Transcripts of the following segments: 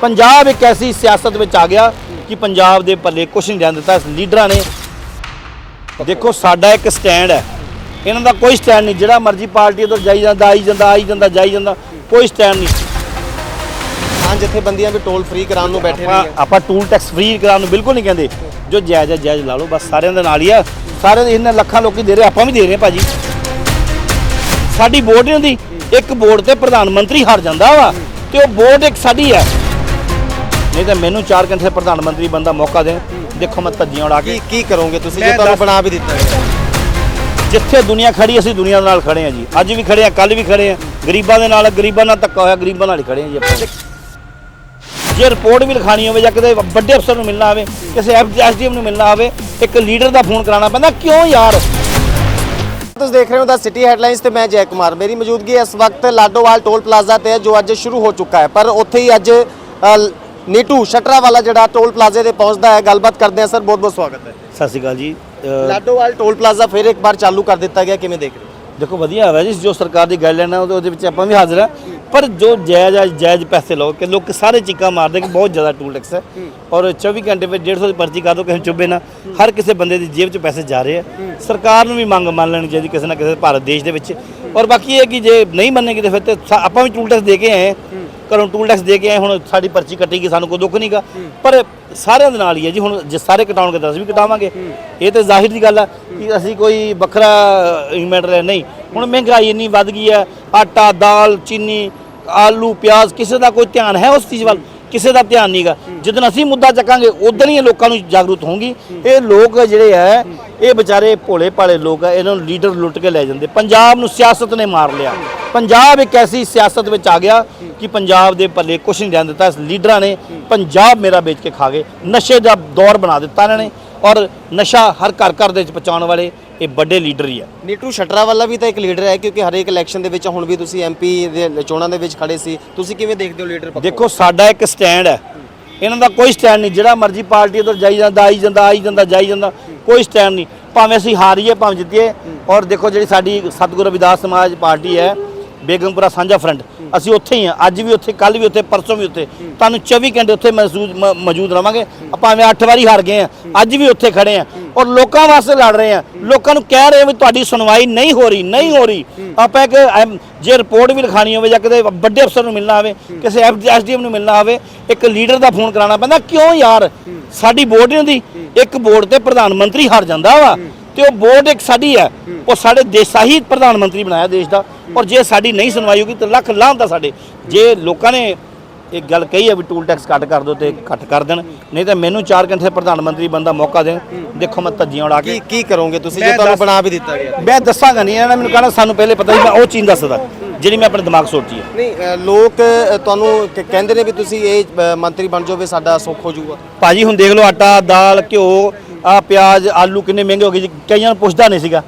ਪੰਜਾਬ ਇੱਕ ਐਸੀ ਸਿਆਸਤ ਵਿੱਚ ਆ ਗਿਆ ਕਿ ਪੰਜਾਬ ਦੇ ਪੱਲੇ ਕੁਝ ਨਹੀਂ ਰਹਿਣ ਦਿੱਤਾ ਇਸ ਲੀਡਰਾਂ ਨੇ। ਦੇਖੋ ਸਾਡਾ ਇੱਕ ਸਟੈਂਡ ਹੈ। ਇਹਨਾਂ ਦਾ ਕੋਈ ਸਟੈਂਡ ਨਹੀਂ। ਜਿਹੜਾ ਮਰਜ਼ੀ ਪਾਰਟੀ ਉਧਰ ਜਾਈ ਜਾਂਦਾ ਆਈ ਜਾਂਦਾ ਆਈ ਜਾਂਦਾ ਜਾਈ ਜਾਂਦਾ ਕੋਈ ਸਟੈਂਡ ਨਹੀਂ। ਹਾਂ ਜਥੇਬੰਦੀਆਂ ਵੀ ਟੋਲ ਫ੍ਰੀ ਕਰਾਉਣ ਨੂੰ ਬੈਠੇ ਨੇ ਆਪਾਂ ਟੂਲ ਟੈਕਸ ਫ੍ਰੀ ਕਰਾਉਣ ਨੂੰ ਬਿਲਕੁਲ ਨਹੀਂ ਕਹਿੰਦੇ। ਜੋ ਜਾਇਜ਼ ਹੈ ਜਾਇਜ਼ ਲਾ ਲਓ ਬਸ ਸਾਰਿਆਂ ਦੇ ਨਾਲ ਹੀ ਆ। ਸਾਰਿਆਂ ਦੇ ਇਹਨਾਂ ਲੱਖਾਂ ਲੋਕੀ ਦੇ ਰਹੇ ਆਪਾਂ ਵੀ ਦੇ ਰਹੇ ਭਾਜੀ। ਸਾਡੀ ਵੋਟ ਨਹੀਂ ਹੁੰਦੀ। ਇੱਕ ਵੋਟ ਤੇ ਪ੍ਰਧਾਨ ਮੰਤਰੀ ਹਾਰ ਜਾਂਦਾ ਵਾ ਤੇ ਉਹ ਵੋਟ ਇੱਕ ਸਾਡੀ ਹੈ। ਨਹੀਂ ਤਾਂ ਮੈਨੂੰ 4 ਘੰਟੇ ਪ੍ਰਧਾਨ ਮੰਤਰੀ ਬੰਦਾ ਮੌਕਾ ਦੇਣ। ਦੇਖੋ ਮੈਂ ਧੱਜੀਆਂ ਉਡਾ ਕੇ। ਕੀ ਕੀ ਕਰੋਗੇ ਤੁਸੀਂ? ਜੇ ਤੁਹਾਨੂੰ ਬਣਾ ਵੀ ਦਿੱਤਾ ਜਿੱਥੇ ਦੁਨੀਆ ਖੜੀ ਅਸੀਂ ਦੁਨੀਆ ਨਾਲ ਖੜੇ ਹਾਂ ਜੀ। ਅੱਜ ਵੀ ਖੜੇ ਹਾਂ ਕੱਲ ਵੀ ਖੜੇ ਹਾਂ। ਗਰੀਬਾਂ ਦੇ ਨਾਲ ਗਰੀਬਾਂ ਨਾਲ ਧੱਕਾ ਹੋਇਆ ਗਰੀਬਾਂ ਨਾਲ ਹੀ ਖੜੇ ਹਾਂ ਜੀ ਆਪਾਂ। ਜੇ ਰਿਪੋਰਟ ਵੀ ਲਿਖਾਣੀ ਹੋਵੇ ਜਾਂ ਕਿਤੇ ਵੱਡੇ ਅਫਸਰ ਨੂੰ ਮਿਲਣਾ ਹੋਵੇ ਕਿਸੇ ਐਸਡੀਐਮ ਨੂੰ ਮਿਲਣਾ ਹੋਵੇ ਇੱਕ ਲੀਡਰ ਦਾ ਫੋਨ ਕਰਾਉਣਾ ਪੈਂਦਾ ਕਿਉਂ ਯਾਰ? ਤੁਸੀਂ ਦੇਖ ਰਹੇ ਹੋ ਦਾ ਸਿਟੀ ਹੈਡਲਾਈਨਸ ਤੇ ਮੈਂ ਜੈ ਕੁਮਾਰ। ਮੇਰੀ ਮੌਜੂਦਗੀ ਇਸ ਵਕਤ ਲਾਡੋਵਾਲ ਟੋਲ ਪਲਾਜ਼ਾ ਤੇ ਹੈ ਜੋ ਅੱਜ ਸ਼ੁਰੂ ਹੋ ਚੁੱਕਾ ਹੈ। ਪਰ ਉੱਥੇ ਹੀ ਅੱਜ ਨੀਟੂ ਸ਼ਟਰਾ ਵਾਲਾ ਜਿਹੜਾ ਟੋਲ ਪਲਾਜ਼ੇ ਤੇ ਪਹੁੰਚਦਾ ਹੈ। ਗੱਲਬਾਤ ਕਰਦੇ ਹਾਂ। ਸਰ ਬਹੁਤ ਬਹੁਤ ਸਵਾਗਤ ਹੈ। ਸਤਿ ਸ਼੍ਰੀ ਅਕਾਲ ਜੀ। ਅਹ ਲਾਡੋਵਾਲ ਟੋਲ ਪਲਾਜ਼ਾ ਫਿਰ ਇੱਕ ਵਾਰ ਚਾਲੂ ਕਰ ਦਿੱਤਾ ਗਿਆ। ਕਿਵੇਂ ਦੇਖ ਰਹੇ ਹੋ? ਦੇਖੋ ਵਧੀਆ ਹੋਇਆ ਜੀ। ਜੋ ਸਰਕਾਰ ਦੀ ਗਾਈਡਲਾਈਨ ਹੈ ਉਹਦੇ ਉਹਦੇ ਵਿੱਚ ਆਪਾਂ ਵੀ ਹਾਜ਼ਰ ਹਾਂ। ਪਰ ਜੋ ਜਾਇਜ਼ ਆ ਜਾਇਜ਼ ਪੈਸੇ ਲਓ ਕਿ ਲੋਕ ਸਾਰੇ ਚੀਕਾਂ ਮਾਰਦੇ ਕਿ ਬਹੁਤ ਜ਼ਿਆਦਾ ਟੂਲ ਟੈਕਸ ਹੈ। ਔਰ 24 ਘੰਟੇ ਵਿੱਚ 150 ਦੀ ਪਰਚੀ ਕਰ ਦੋ ਕਿਸੇ ਨੂੰ ਚੁੱਭੇ ਨਾ। ਹਰ ਕਿਸੇ ਬੰਦੇ ਦੀ ਜੇਬ 'ਚ ਪੈਸੇ ਜਾ ਰਹੇ ਆ। ਸਰਕਾਰ ਨੂੰ ਵੀ ਮੰਗ ਮੰਨ ਲੈਣੀ ਚਾਹੀਦੀ ਕਿਸੇ ਨਾ ਕਿਸੇ ਭਾਰਤ ਦੇਸ਼ ਦੇ ਵਿੱਚ। ਔਰ ਬਾਕੀ ਇਹ ਕਿ ਜੇ ਨਹੀਂ ਮੰਨੇਗੀ ਤੇ ਫਿਰ ਤੇ ਸਾ- ਆਪਾਂ ਵੀ ਟੂਲ ਟੈਕਸ ਦੇ ਕੇ ਆਏ ਹਾਂ। ਘਰੋਂ ਟੂਲ ਟੈਕਸ ਦੇ ਕੇ ਆਏ ਹੁਣ ਸਾਡੀ ਪਰਚੀ ਕੱਟੇਗੀ ਸਾਨੂੰ ਕੋਈ ਦੁੱਖ ਨਹੀਂਗਾ ਪਰ ਸਾਰਿਆਂ ਦੇ ਨਾਲ ਹੀ ਹੈ ਜੀ ਹੁਣ ਜੇ ਸਾਰੇ ਕਟਾਉਣਗੇ ਤਾਂ ਅਸੀਂ ਵੀ ਕਟਾਵਾਂਗੇ। ਇਹ ਤੇ ਜ਼ਾਹਿਰ ਦੀ ਗੱਲ ਆ ਕਿ ਅਸੀਂ ਕੋਈ ਵੱਖਰਾ ਮੈਟਰ ਨਹੀਂ। ਹੁਣ ਮਹਿੰਗਾਈ ਇੰਨੀ ਵੱਧ ਗਈ ਹੈ ਆਟਾ ਦਾਲ ਚੀਨੀ ਆਲੂ ਪਿਆਜ਼ ਕਿਸੇ ਦਾ ਕੋਈ ਧਿਆਨ ਹੈ ਉਸ ਚੀਜ਼ ਵੱਲ? ਕਿਸੇ ਦਾ ਧਿਆਨ ਨਹੀਂਗਾ ਜਦੋਂ ਅਸੀਂ ਮੁੱਦਾ ਚੱਕਾਂਗੇ ਉਦੋਂ ਹੀ ਲੋਕਾਂ ਨੂੰ ਜਾਗਰੂਕ ਹੋਣਗੀ ਇਹ ਲੋਕ ਜਿਹੜੇ ਹੈ ਇਹ ਵਿਚਾਰੇ ਭੋਲੇ ਭਾਲੇ ਲੋਕ ਆ ਇਹਨਾਂ ਨੂੰ ਲੀਡਰ ਲੁੱਟ ਕੇ ਲੈ ਜਾਂਦੇ। ਪੰਜਾਬ ਨੂੰ ਸਿਆਸਤ ਨੇ ਮਾਰ ਲਿਆ। ਪੰਜਾਬ ਇੱਕ ਐਸੀ ਸਿਆਸਤ ਵਿੱਚ ਆ ਗਿਆ ਕਿ ਪੰਜਾਬ ਦੇ ਪੱਲੇ ਕੁਝ ਨਹੀਂ ਰਹਿਣ ਦਿੱਤਾ ਇਸ ਲੀਡਰਾਂ ਨੇ ਪੰਜਾਬ ਮੇਰਾ ਵੇਚ ਕੇ ਖਾ ਗਏ ਨਸ਼ੇ ਦਾ ਦੌਰ ਬਣਾ ਦਿੱਤਾ ਇਹਨਾਂ ਨੇ ਔਰ ਨਸ਼ਾ ਹਰ ਘਰ ਘਰ ਦੇ ਵਿੱਚ ਪਹੁੰਚਾਉਣ ਵਾਲੇ ਇਹ ਵੱਡੇ ਲੀਡਰ ਹੀ ਆ। ਨੀਟੂ ਸ਼ਟਰਾ ਵਾਲਾ ਵੀ ਤਾਂ ਇੱਕ ਲੀਡਰ ਹੈ ਕਿਉਂਕਿ ਹਰੇਕ ਇਲੈਕਸ਼ਨ ਦੇ ਵਿੱਚ ਹੁਣ ਵੀ ਤੁਸੀਂ ਐਮਪੀ ਦੇ ਚੋਣਾਂ ਦੇ ਵਿੱਚ ਖੜੇ ਸੀ ਤੁਸੀਂ ਕਿਵੇਂ ਦੇਖਦੇ ਹੋ ਲੀਡਰ ਪੱਖੋਂ? ਦੇਖੋ ਸਾਡਾ ਇੱਕ ਸਟੈਂਡ ਹੈ। ਇਹਨਾਂ ਦਾ ਕੋਈ ਸਟੈਂਡ ਨਹੀਂ ਜਿਹੜਾ ਮਰਜ਼ੀ ਪਾਰਟੀ ਉਧਰ ਜਾਈ ਜਾਂਦਾ ਆਈ ਜਾਂਦਾ ਆਈ ਜਾਂਦਾ ਜਾਈ ਜਾਂਦਾ ਕੋਈ ਸਟੈਂਡ ਨਹੀਂ। ਭਾਵੇਂ ਅਸੀਂ ਹਾਰੀਏ ਭਾਵੇਂ ਜਿੱਤੀਏ ਔਰ ਦੇਖੋ ਜਿਹੜੀ ਸਾਡੀ ਸਤਿਗੁਰੂ ਰਵਿਦਾਸ ਸਮਾਜ ਪਾਰਟੀ ਹੈ ਬੇਗਮਪੁਰਾ ਸਾਂਝਾ ਫਰੰਟ ਅਸੀਂ ਉੱਥੇ ਹੀ ਆ ਅੱਜ ਵੀ ਉੱਥੇ ਕੱਲ ਵੀ ਉੱਥੇ ਪਰਸੋਂ ਵੀ ਉੱਥੇ। ਤੁਹਾਨੂੰ 24 ਘੰਟੇ ਉੱਥੇ ਮੌਜੂਦ ਮੌਜੂਦ ਰਵਾਂਗੇ। ਭਾਵੇਂ 8 ਵਾਰੀ ਹਾਰ ਗਏ ਆ ਅੱਜ ਵੀ ਉੱਥੇ ਖੜੇ ਆ। ਔਰ ਲੋਕਾਂ ਵਾਸਤੇ ਲੜ ਰਹੇ ਆ। ਲੋਕਾਂ ਨੂੰ ਕਹਿ ਰਹੇ ਆ ਵੀ ਤੁਹਾਡੀ ਸੁਣਵਾਈ ਨਹੀਂ ਹੋ ਰਹੀ ਨਹੀਂ ਹੋ ਰਹੀ। ਆਪਾਂ ਇੱਕ ਜੇ ਰਿਪੋਰਟ ਵੀ ਲਿਖਾਣੀ ਹੋਵੇ ਜਾਂ ਕਿਤੇ ਵੱਡੇ ਅਫਸਰ ਨੂੰ ਮਿਲਣਾ ਹੋਵੇ ਕਿਸੇ ਐਸਡੀਐਮ ਨੂੰ ਮਿਲਣਾ ਹੋਵੇ ਇੱਕ ਲੀਡਰ ਦਾ ਫੋਨ ਕਰਾਉਣਾ ਪੈਂਦਾ ਕਿਉਂ ਯਾਰ? ਸਾਡੀ ਵੋਟ ਨਹੀਂ ਹੁੰਦੀ। ਇੱਕ ਵੋਟ ਤੇ ਪ੍ਰਧਾਨ ਮੰਤਰੀ ਹਾਰ ਜਾਂਦਾ ਵਾ। ਤੇ ਉਹ ਵੋਟ ਇੱਕ ਸਾਡੀ ਹੈ। ਉਹ ਸਾਡੇ ਦੇਸ਼ਾ ਹੀ ਪ੍ਰਧਾਨ ਮੰਤਰੀ ਬਣਾਇਆ ਦੇਸ਼ ਦਾ। ਔਰ ਜੇ ਸਾਡੀ ਨਹੀਂ ਸੁਣਵਾਈ ਹੋਗੀ ਤਾਂ ਲੱਖ ਲਾਹਨਤ ਆ ਸਾਡੇ। ਜੇ ਲੋਕਾਂ ਨੇ ਇੱਕ ਗੱਲ ਕਹੀ ਹੈ ਵੀ ਟੂਲ ਟੈਕਸ ਕੱਟ ਕਰ ਦਿਓ ਤੇ ਕੱਟ ਕਰ ਦੇਣ ਨਹੀਂ ਤਾਂ ਮੈਨੂੰ 4 ਘੰਟੇ ਪ੍ਰਧਾਨ ਮੰਤਰੀ ਬੰਦਾ ਮੌਕਾ ਦੇਣ। ਦੇਖੋ ਮੈਂ ਧੱਜੀਆਂ ਉਡਾ ਕੇ। ਕੀ ਕੀ ਕਰੋਗੇ ਤੁਸੀਂ? ਜੇ ਤੁਹਾਨੂੰ ਬਣਾ ਵੀ ਦਿੱਤਾ ਗਿਆ। ਮੈਂ ਦੱਸਾਂਗਾ ਨਹੀਂ ਇਹਨਾਂ ਨੇ ਮੈਨੂੰ ਕਹਿਣਾ ਸਾਨੂੰ ਪਹਿਲੇ ਪਤਾ ਸੀ ਮੈਂ ਉਹ ਚੀਜ਼ ਦੱਸਦਾ ਜਿਹੜੀ ਮੈਂ ਆਪਣੇ ਦਿਮਾਗ ਸੋਚੀ ਹੈ। ਨਹੀਂ ਲੋਕ ਤੁਹਾਨੂੰ ਕਹਿੰਦੇ ਨੇ ਵੀ ਤੁਸੀਂ ਇਹ ਮੰਤਰੀ ਬਣ ਜਾਓਗੇ ਸਾਡਾ ਸੁੱਖ ਹੋ ਜਾਊਗਾ। ਭਾਜੀ ਹੁਣ ਦੇਖ ਲਓ ਆਟਾ ਦਾਲ ਘਿਓ ਆ ਪਿਆਜ਼ ਆਲੂ ਕਿੰਨੇ ਮਹਿੰਗੇ ਹੋ ਗਏ ਜੀ ਕਈਆਂ ਨੂੰ ਪੁੱਛਦਾ ਨਹੀਂ ਸੀਗਾ।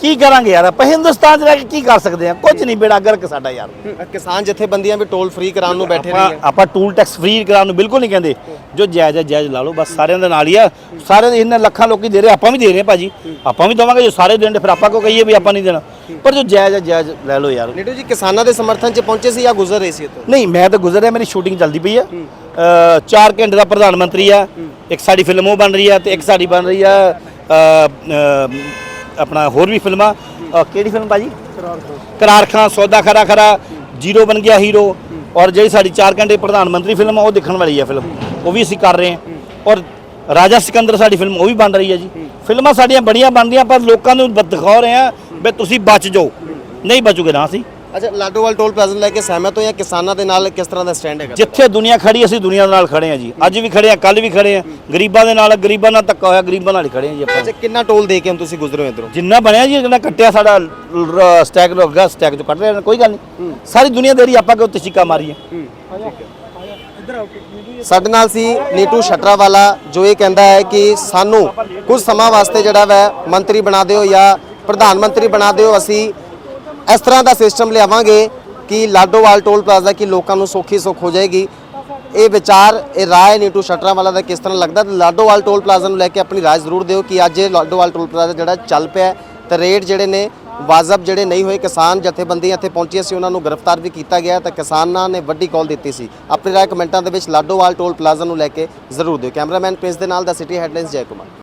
ਕੀ ਕਰਾਂਗੇ ਯਾਰ? ਆਪਾਂ ਹਿੰਦੁਸਤਾਨ 'ਚ ਰਹਿ ਕੇ ਕੀ ਕਰ ਸਕਦੇ ਆ? ਕੁਝ ਨਹੀਂ ਬੇੜਾ ਗਰਕ ਸਾਡਾ ਯਾਰ। ਕਿਸਾਨ ਜਥੇਬੰਦੀਆਂ ਵੀ ਟੋਲ ਫ੍ਰੀ ਕਰਾਉਣ ਨੂੰ ਬੈਠੇ ਆਪਾਂ ਨੇ ਆਪਾਂ ਟੂਲ ਟੈਕਸ ਫ੍ਰੀ ਕਰਾਉਣ ਨੂੰ ਬਿਲਕੁਲ ਨਹੀਂ ਕਹਿੰਦੇ। ਜੋ ਜਾਇਜ਼ ਹੈ ਜਾਇਜ਼ ਲਾ ਲਓ ਬਸ ਸਾਰਿਆਂ ਦੇ ਨਾਲ ਹੀ ਆ। ਸਾਰੇ ਇਹਨਾਂ ਲੱਖਾਂ ਲੋਕੀ ਦੇ ਰਹੇ ਆਪਾਂ ਵੀ ਦੇ ਰਹੇ ਹਾਂ ਭਾਜੀ। ਆਪਾਂ ਵੀ ਦਵਾਂਗੇ ਜੋ ਸਾਰੇ ਦੇਣ ਫਿਰ ਆਪਾਂ ਕੋ ਕਹੀਏ ਵੀ ਆਪਾਂ ਨਹੀਂ ਦੇਣਾ? ਪਰ ਜੋ ਜਾਇਜ਼ ਹੈ ਜਾਇਜ਼ ਲੈ ਲਓ ਯਾਰ। ਨੀਟੂ ਜੀ ਕਿਸਾਨਾਂ ਦੇ ਸਮਰਥਨ 'ਚ ਪਹੁੰਚੇ ਸੀ ਜਾਂ ਗੁਜ਼ਰ ਰਹੇ ਸੀ ਇੱਥੋਂ? ਨਹੀਂ ਮੈਂ ਤਾਂ ਗੁਜ਼ਰਿਆ ਮੇਰੀ ਸ਼ੂਟਿੰਗ ਚੱਲਦੀ ਪਈ ਆ। 4 ਘੰਟੇ ਦਾ ਪ੍ਰਧਾਨ ਮੰਤਰੀ ਆ। ਇੱਕ ਸਾਡੀ ਫਿਲਮ ਉਹ ਬਣ ਰਹੀ ਆ ਤੇ ਇੱਕ ਸਾਡੀ ਬਣ ਰਹੀ ਆ ਅ, ਅ, ਆਪਣਾ ਹੋਰ ਵੀ ਫਿਲਮਾਂ ਅ, ਕਿਹੜੀ ਫਿਲਮ ਭਾਜੀ? ਕਰਾਰ ਖਾਂ ਸੌਦਾ ਖਰਾ ਖਰਾ ਜ਼ੀਰੋ ਬਣ ਗਿਆ ਹੀਰੋ। ਔਰ ਜਿਹੜੀ ਸਾਡੀ 4 ਘੰਟੇ ਪ੍ਰਧਾਨ ਮੰਤਰੀ ਫਿਲਮ ਆ ਉਹ ਦੇਖਣ ਵਾਲੀ ਹੈ ਫਿਲਮ। ਉਹ ਵੀ ਅਸੀਂ ਕਰ ਰਹੇ ਹਾਂ। ਔਰ ਰਾਜਾ ਸਿਕੰਦਰ ਸਾਡੀ ਫਿਲਮ ਉਹ ਵੀ ਬਣ ਰਹੀ ਹੈ ਜੀ। ਫਿਲਮਾਂ ਸਾਡੀਆਂ ਬੜੀਆਂ ਬਣਦੀਆਂ ਪਰ ਲੋਕਾਂ ਨੂੰ ਬ- ਦਿਖਾ ਰਹੇ ਹਾਂ ਵੀ ਤੁਸੀਂ ਬਚ ਜਾਓ। ਨਹੀਂ ਬਚੋਗੇ ਨਾ ਅਸੀਂ। ਅੱਛਾ ਲਾਡੋਵਾਲ ਟੋਲ ਪਲਾਜ਼ਾ ਨੂੰ ਲੈ ਕੇ ਸਹਿਮਤ ਹੋ ਜਾਂ ਕਿਸਾਨਾਂ ਦੇ ਨਾਲ ਕਿਸ ਤਰ੍ਹਾਂ ਦਾ ਸਟੈਂਡ ਹੈਗਾ? ਜਿੱਥੇ ਦੁਨੀਆ ਖੜੀ ਅਸੀਂ ਦੁਨੀਆ ਦੇ ਨਾਲ ਖੜੇ ਹਾਂ ਜੀ। ਅੱਜ ਵੀ ਖੜੇ ਹਾਂ ਕੱਲ ਵੀ ਖੜੇ ਹਾਂ। ਗਰੀਬਾਂ ਦੇ ਨਾਲ ਗਰੀਬਾਂ ਨਾਲ ਧੱਕਾ ਹੋਇਆ ਗਰੀਬਾਂ ਨਾਲ ਹੀ ਖੜੇ ਹਾਂ ਜੀ ਆਪਾਂ। ਅੱਛਾ ਕਿੰਨਾ ਟੋਲ ਦੇ ਕੇ ਹੁਣ ਤੁਸੀਂ ਗੁਜ਼ਰੇ ਹੋ ਇਧਰੋਂ? ਜਿੰਨਾ ਬਣਿਆ ਜੀ ਜਿੰਨਾ ਕੱਟਿਆ ਸਾਡਾ ਰ- ਸਟੈਕ ਲੱਗਾ ਸਟੈਕ ਚੋਂ ਕੱਟ ਰਿਹਾ ਕੋਈ ਗੱਲ ਨਹੀਂ। ਸਾਰੀ ਦੁਨੀਆ ਦੇ ਰਹੀ ਆਪਾਂ ਕਿ ਉੱਤੇ ਚੀਕਾ ਮਾਰੀਏ ਸਾਡੇ ਨਾਲ ਸੀ ਨੀਟੂ ਸ਼ਟਰਾ ਵਾਲਾ ਜੋ ਇਹ ਕਹਿੰਦਾ ਹੈ ਕਿ ਸਾਨੂੰ ਕੁਝ ਸਮਾਂ ਵਾਸਤੇ ਜਿਹੜਾ ਵੈ ਮੰਤਰੀ ਬਣਾ ਦਿਓ ਜਾਂ ਪ੍ਰਧਾਨ ਮੰਤਰੀ ਬਣਾ ਦਿਓ ਅਸੀਂ ਇਸ ਤਰ੍ਹਾਂ ਦਾ ਸਿਸਟਮ ਲਿਆਵਾਂਗੇ ਕਿ ਲਾਡੋਵਾਲ ਟੋਲ ਪਲਾਜ਼ਾ ਕਿ ਲੋਕਾਂ ਨੂੰ ਸੌਖੀ ਸੁੱਖ ਹੋ ਜਾਏਗੀ। ਇਹ ਵਿਚਾਰ, ਇਹ ਰਾਏ ਨੀਟੂ ਸ਼ਟਰਾਂ ਵਾਲਾ ਦਾ ਕਿਸ ਤਰ੍ਹਾਂ ਲੱਗਦਾ? ਲਾਡੋਵਾਲ ਟੋਲ ਪਲਾਜ਼ਾ ਨੂੰ ਲੈ ਕੇ ਆਪਣੀ ਰਾਏ ਜ਼ਰੂਰ ਦਿਓ ਕਿ ਅੱਜ ਇਹ ਲਾਡੋਵਾਲ ਟੋਲ ਪਲਾਜ਼ਾ ਜਿਹੜਾ ਚੱਲ ਪਿਆ ਹੈ, ਤੇ ਰੇਟ ਜਿਹੜੇ ਨੇ, ਵਾਜਬ ਜਿਹੜੇ ਨਹੀਂ ਹੋਏ, ਕਿਸਾਨ ਜਥੇਬੰਦੀਆਂ ਇੱਥੇ ਪਹੁੰਚੀਆਂ ਸੀ, ਉਹਨਾਂ ਨੂੰ ਗ੍ਰਿਫਤਾਰ ਵੀ ਕੀਤਾ ਗਿਆ ਤਾਂ ਕਿਸਾਨਾਂ ਨੇ ਵੱਡੀ ਕਾਲ ਦਿੱਤੀ ਸੀ। ਆਪਣੀ ਰਾਏ ਕਮੈਂਟਾਂ ਦੇ ਵਿੱਚ ਲਾਡੋਵਾਲ ਟੋਲ ਪਲਾਜ਼ਾ ਨੂੰ ਲੈ ਕੇ ਜ਼ਰੂਰ ਦਿਓ। ਕੈਮਰਾਮੈਨ ਪ੍ਰਿੰਸ ਦੇ ਨਾਲ ਦਾ ਸਿਟੀ ਹੈਡਲਾਈਨਸ ਜੈ ਕੁਮਾਰ।